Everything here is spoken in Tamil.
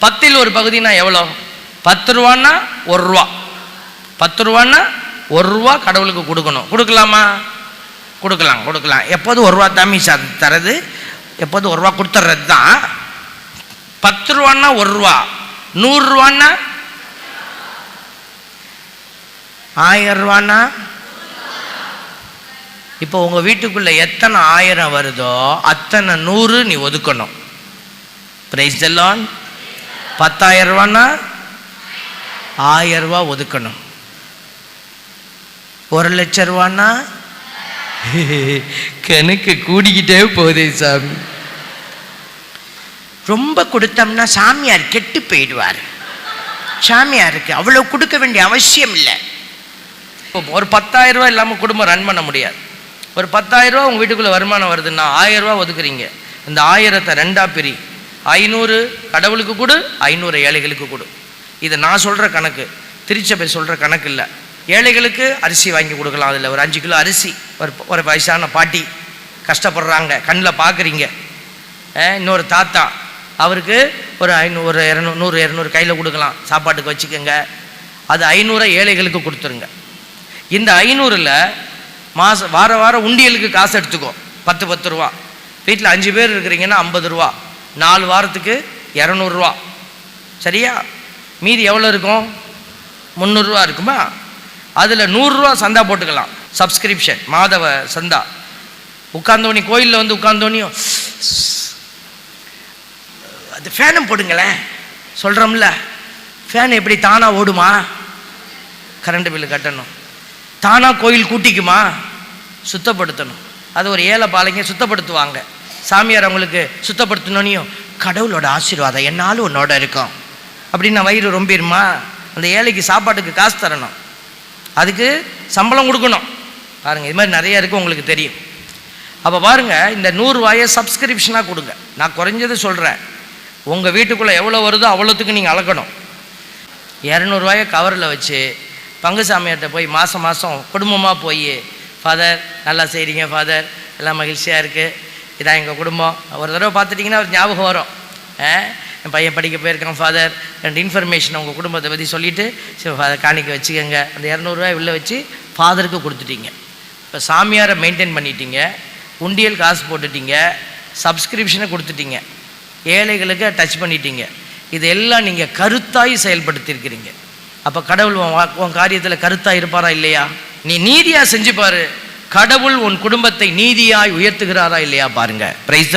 பத்தில் ஒரு பகுதினா எவ்வளோ? பத்து ரூபான்னா ஒரு ரூபா. பத்து ரூபான்னா ஒரு ரூபா கடவுளுக்கு கொடுக்கணும். கொடுக்கலாமா? கொடுக்கலாம் கொடுக்கலாம். எப்போதும் ஒரு ரூபா தாமி சார் தரது? எப்போதும் ஒரு ரூபா கொடுத்துட்றது தான். பத்து ரூபான்னா ஒரு ரூபா. நூறுரூவான்னா ஆயிரம் ரூபான்னா? இப்போ உங்கள் வீட்டுக்குள்ளே எத்தனை ஆயிரம் வருதோ அத்தனை நூறு நீ ஒதுக்கணும். பிரைஸ் எல்லாம் பத்தாயிரம் ரூபான்னா ஆயிரம் ரூபா ஒதுக்கணும். ஒரு லட்சம் ரூபான்னா கணக்கு கூடிக்கிட்டே போதே சாமி. ரொம்ப கொடுத்தோம்னா சாமியார் கெட்டு போயிடுவார். சாமியாருக்கு அவ்வளோ கொடுக்க வேண்டிய அவசியம் இல்லை. ஒரு பத்தாயிரம் ரூபாய் இல்லாமல் குடும்பம் ரன் பண்ண முடியாது. ஒரு பத்தாயிரம் ரூபா உங்கள் வீட்டுக்குள்ளே வருமானம் வருதுன்னா ஆயிரம் ரூபா ஒதுக்குறீங்க. இந்த ஆயிரத்தை ரெண்டா பிரி. ஐநூறு கடவுளுக்கு கொடு ஐநூறு ஏழைகளுக்கு கொடு. இது நான் சொல்கிற கணக்கு. திருச்சபை சொல்கிற கணக்கு இல்லை. ஏழைகளுக்கு அரிசி வாங்கி கொடுக்கலாம். அதில் ஒரு அஞ்சு கிலோ அரிசி ஒரு ஒரு வயசான பாட்டி. கஷ்டப்படுறாங்க. கண்ணில் பார்க்குறீங்க இன்னொரு தாத்தா. அவருக்கு ஒரு ஐநூறு இரநூ நூறு இரநூறு கையில் கொடுக்கலாம். சாப்பாட்டுக்கு வச்சுக்கோங்க. அது ஐநூறை ஏழைகளுக்கு கொடுத்துருங்க. இந்த ஐநூறில் மாதம் வார வாரம் உண்டியலுக்கு காசு எடுத்துக்கோ. பத்து பத்து ரூபா. வீட்டில் அஞ்சு பேர் இருக்கிறீங்கன்னா ஐம்பது ரூபா. நாலு வாரத்துக்கு இரநூறுவா. சரியா? மீதி எவ்வளோ இருக்கும்? முந்நூறுரூவா இருக்குமா? அதில் நூறுரூவா சந்தா போட்டுக்கலாம். சப்ஸ்கிரிப்ஷன் மாதவ சந்தா. உட்காந்தோனி கோயிலில் வந்து உட்காந்தோனியும் அது ஃபேனும் போடுங்களேன். சொல்கிறோம்ல ஃபேன் எப்படி தானாக ஓடுமா? கரண்ட் பில்லு கட்டணும். தானாக கோயில் கூட்டிக்குமா? சுத்தப்படுத்தணும். அது ஒரு ஏழை பாலைங்க சுத்தப்படுத்துவாங்க. சாமியார் அவங்களுக்கு சுத்தப்படுத்தணுனையும் கடவுளோட ஆசீர்வாதம் என்னாலும் உன்னோட இருக்கும். அப்படின்னு வயிறு ரொம்பிடுமா அந்த ஏழைக்கு சாப்பாட்டுக்கு காசு தரணும். அதுக்கு சம்பளம் கொடுக்கணும். பாருங்கள் இது மாதிரி நிறைய இருக்குது உங்களுக்கு தெரியும். அப்போ பாருங்கள் இந்த நூறுரூவாயை சப்ஸ்கிரிப்ஷனாக கொடுங்க. நான் குறைஞ்சது சொல்கிறேன் உங்கள் வீட்டுக்குள்ளே எவ்வளோ வருதோ அவ்வளோத்துக்கு நீங்கள் அளக்கணும். இரநூறுவாயை கவரில் வச்சு பங்கு சாமியார்கிட்ட போய் மாதம் மாதம் குடும்பமாக போய் ஃபாதர் நல்லா செய்கிறீங்க ஃபாதர் எல்லாம் மகிழ்ச்சியாக இருக்குது இதான் எங்கள் குடும்பம். ஒரு தடவை பார்த்துட்டிங்கன்னா ஒரு ஞாபகம் வரும். ஆ, என் பையன் படிக்க போயிருக்கான் ஃபாதர் ரெண்டு இன்ஃபர்மேஷன் உங்கள் குடும்பத்தை பற்றி சொல்லிவிட்டு சரி ஃபாதர் காணிக்க வச்சுக்கோங்க. அந்த இரநூறுவா உள்ளே வச்சு ஃபாதருக்கு கொடுத்துட்டீங்க. இப்போ சாமியாரை மெயின்டைன் பண்ணிட்டீங்க. உண்டியல் காசு போட்டுட்டீங்க. சப்ஸ்கிரிப்ஷனை கொடுத்துட்டீங்க. ஏழைகளுக்கு டச் பண்ணிட்டீங்க. இதெல்லாம் நீங்கள் கருத்தாய் செயல்படுத்தியிருக்கிறீங்க. அப்போ கடவுள் உன் வா- உன் காரியத்தில் கருத்தாக இருப்பாரா இல்லையா? நீ நீதியாக செஞ்சுப்பார். கடவுள் உன் குடும்பத்தை நீதியாய் உயர்த்துகிறாரா இல்லையா பாருங்க. பிரைஸ்